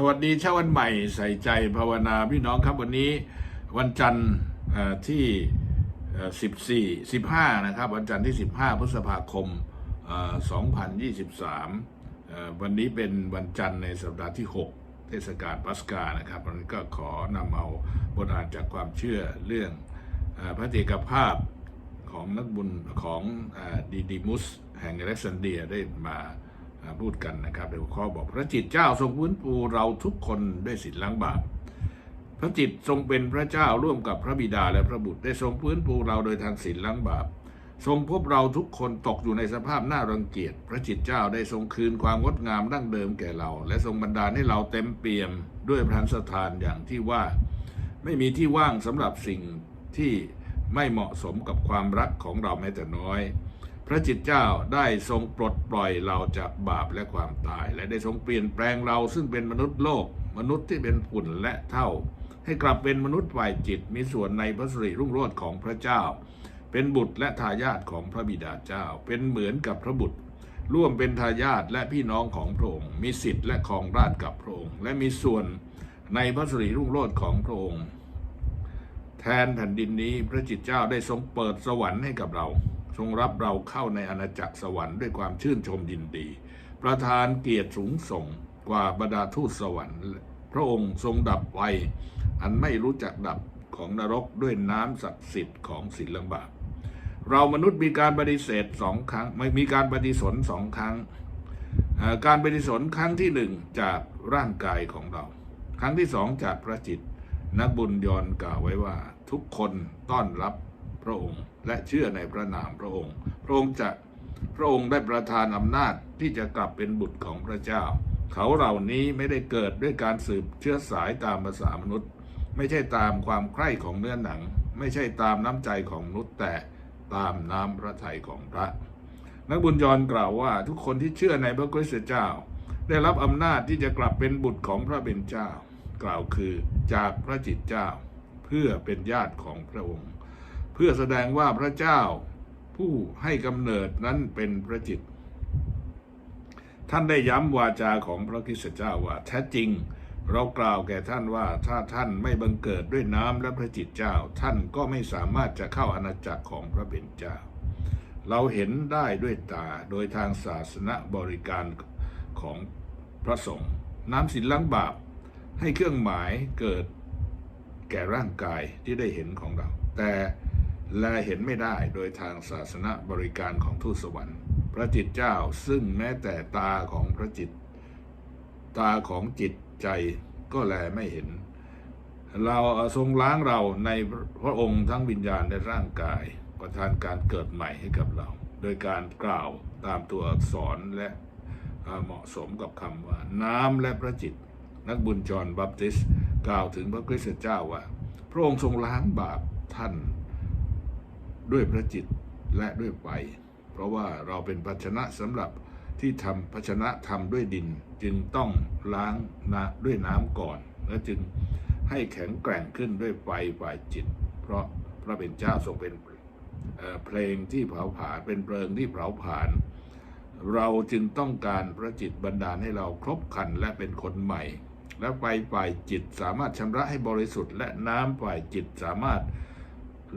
สวัสดีเช้าวันใหม่ใส่ใจภาวนาพี่น้องครับวันนี้วันจันทร์ที่ 14 15 นะครับ วันจันทร์ที่ 15 พฤษภาคม 2023 วันนี้เป็นวันจันทร์ในสัปดาห์ที่ 6 เทศกาลปัสกานะครับวันนี้ก็ขอนำเอาบทอ่านจากความเชื่อเรื่องอพระเจกภาพของนักบุญของดีดิมุสแห่งอเล็กซานเดียได้มาา พูดกันนะครับในหัวข้อบอกพระจิตเจ้าทรงฟื้นฟูเราทุกคนด้วยสิทธิล้างบาปพระจิตทรงเป็นพระเจ้าร่วมกับพระบิดาและพระบุตรได้ทรงฟื้นฟูเราโดยทางศีลล้างบาปทรงพบเราทุกคนตกอยู่ในสภาพน่ารังเกียจ พระจิตเจ้าได้ทรงคืนความงดงามดั้งเดิมแก่เรา และทรงบันดาลให้เราเต็มเปี่ยมด้วยพระสถานอย่างที่ว่า ไม่มีที่ว่างสำหรับสิ่งที่ไม่เหมาะสมกับความรักของเราแม้แต่น้อย พระจิตเจ้าได้ทรงปลดปล่อยเราจากบาปและความตาย และได้ทรงเปลี่ยนแปลงเราซึ่งเป็นมนุษย์โลก มนุษย์ที่เป็นฝุ่นและเท่า ให้กลับเป็นมนุษย์ฝ่ายจิตมีส่วนในพระสิริรุ่งโรจน์ของพระเจ้า เป็นบุตรและทายาทของพระบิดาเจ้า เป็นเหมือนกับพระบุตร ร่วมเป็นทายาทและพี่น้องของพระองค์มีสิทธิ์และครองราชกับพระองค์และมีส่วนในพระสิริรุ่งโรจน์ของพระองค์แทนแผ่นดินนี้พระจิตเจ้าได้ทรงเปิดสวรรค์ให้กับเรา ทรงรับเราเข้าในอาณาจักรสวรรค์ด้วยความชื่นชมยินดี ประทานเกียรติสูงส่งกว่าบรรดาทูตสวรรค์ พระองค์ทรงดับไฟอันไม่รู้จักดับของนรกด้วยน้ำศักดิ์สิทธิ์ของศีลบาปเรามนุษย์มีการปฏิเสธสองครั้งไม่มีการปฏิสนสองครั้ง การปฏิสนครั้งที่หนึ่งจากร่างกายของเรา ครั้งที่สองจากพระจิต นักบุญยอนกล่าวไว้ว่า ทุกคนต้อนรับ ระองค์ และเชื่อในพระนามพระองค์ พระองค์จะพระองค์ได้ประทานอำนาจที่จะกลับเป็นบุตรของพระเจ้า เขาเหล่านี้ไม่ได้เกิดด้วยการสืบเชื้อสายตามภาษามนุษย์ ไม่ใช่ตามความใคร่ของเนื้อหนัง ไม่ใช่ตามน้ำใจของมนุษย์แต่ตามน้ำพระทัยของพระ นักบุญยอนกล่าวว่าทุกคนที่เชื่อในพระคริสต์เจ้า ได้รับอำนาจที่จะกลับเป็นบุตรของพระเป็นเจ้า กล่าวคือจากพระจิตเจ้า เพื่อเป็นญาติของพระองค์ พื่อแสดงว่าพระเจ้าผู้ให้กำเนิดนั้นเป็นพระจิต ท่านได้ย้ำวาจาของพระคิสเจ้าว่าแท้จริง เรากล่าวแก่ท่านว่าถ้าท่านไม่บังเกิดด้วยน้ำและพระจิตเจ้า ท่านก็ไม่สามารถจะเข้าอาณาจักรของพระเป็นเจ้า เราเห็นได้ด้วยตาโดยทางศาสนบริการของพระสงฆ์น้ำสินล้างบาปให้เครื่องหมายเกิดแก่ร่างกายที่ได้เห็นของเรา แต่ และเห็นไม่ได้โดยทางศาสนบริการของทูตสวรรค์ พระจิตเจ้าซึ่งแม้แต่ตาของพระจิต ตาของจิตใจก็แลไม่เห็น เราทรงล้างเราในพระองค์ทั้งวิญญาณและร่างกาย ประทานการเกิดใหม่ให้กับเรา โดยการกล่าวตามตัวอักษรและเหมาะสมกับคำว่า น้ำและพระจิต นักบุญจอห์นบัพติสกล่าวถึงพระคริสต์เจ้าว่า พระองค์ทรงล้างบาปท่าน ด้วยพระจิตและด้วยไฟเพราะว่าเราเป็นภาชนะสำหรับที่ทำภาชนะทำด้วยดิน จึงต้องล้างนะด้วยน้ำก่อน และจึงให้แข็งแกร่งขึ้นด้วยไฟฝ่ายจิต เพราะพระเป็นเจ้าทรงเป็นเเพลงที่เผาผลาญเป็นเพลิงที่เผาผลาญเราจึงต้องการพระจิตบันดาลให้เราครบคันและเป็นคนใหม่ และไฟฝ่ายจิตสามารถชำระให้บริสุทธิ์ และน้ำฝ่ายจิตสามารถ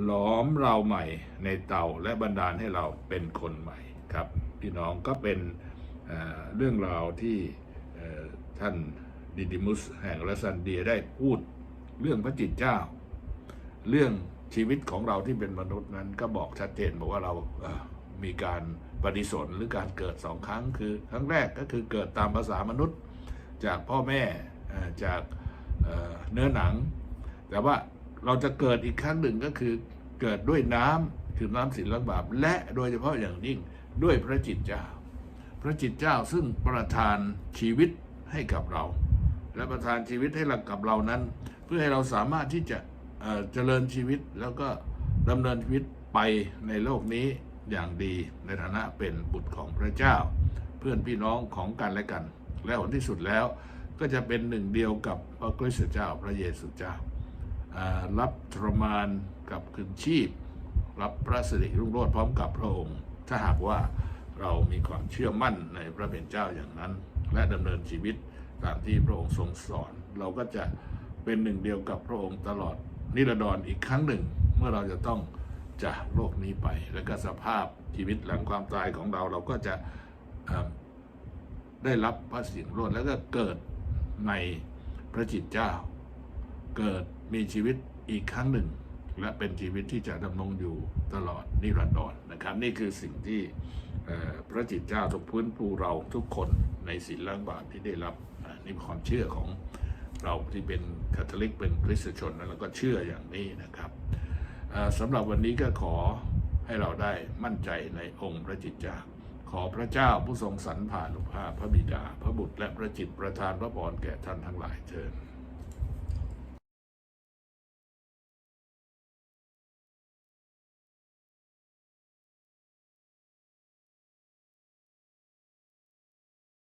หลอมเราใหม่ในเตาและบันดาลให้เราเป็นคนใหม่ครับ พี่น้องก็เป็นเรื่องราวที่ท่านดิดิมุสแห่งรัสซันเดียได้พูดเรื่องพระจิตเจ้า เรื่องชีวิตของเราที่เป็นมนุษย์นั้นก็บอกชัดเจนบอกว่าเรามีการปฏิสนหรือการเกิดสองครั้งคือครั้งแรกก็คือเกิดตามภาษามนุษย์จากพ่อแม่จากเนื้อหนัง แต่ว่า เราจะเกิดอีกครั้งหนึ่งก็คือเกิดด้วยน้ำคือน้ำศีลบาปและโดยเฉพาะอย่างยิ่งด้วยพระจิตเจ้า พระจิตเจ้าซึ่งประทานชีวิตให้กับเรา และประทานชีวิตให้เรากับเรานั้น เพื่อให้เราสามารถที่จะเจริญชีวิตแล้วก็ดำเนินชีวิตไปในโลกนี้อย่างดีในฐานะเป็นบุตรของพระเจ้า เพื่อนพี่น้องของกันและกัน และผลที่สุดแล้วก็จะเป็นหนึ่งเดียวกับพระคริสต์เจ้าพระเยซูเจ้า รับทรมานกับคืนชีพ รับพระสิริรุ่งโรจน์พร้อมกับพระองค์ ถ้าหากว่าเรามีความเชื่อมั่นในพระเป็นเจ้าอย่างนั้น และดำเนินชีวิตตามที่พระองค์ทรงสอน เราก็จะเป็นหนึ่งเดียวกับพระองค์ตลอดนิรันดรอีกครั้งหนึ่ง เมื่อเราจะต้องจากโลกนี้ไป แล้วก็สภาพชีวิตหลังความตายของเราเราก็จะได้รับพระสิงห์โรดแล้วก็เกิดในพระจิตเจ้า เกิด มีชีวิตอีกครั้งหนึ่ง และเป็นชีวิตที่จะดำรงอยู่ตลอดนิรันดรนะครับ นี่คือสิ่งที่พระจิตเจ้าทรงพื้นภูเราทุกคนในศีลล้างบาปที่ได้รับนี่เป็นความเชื่อของเราที่เป็นคาทอลิกเป็นคริสตชนแล้วก็เชื่ออย่างนี้นะครับสำหรับวันนี้ก็ขอให้เราได้มั่นใจในองค์พระจิตเจ้าขอพระเจ้าผู้ทรงสรรผ่านุภาพพระบิดา พระบุตรและพระจิตประทานพระพรแก่ท่านทั้งหลายเชิญ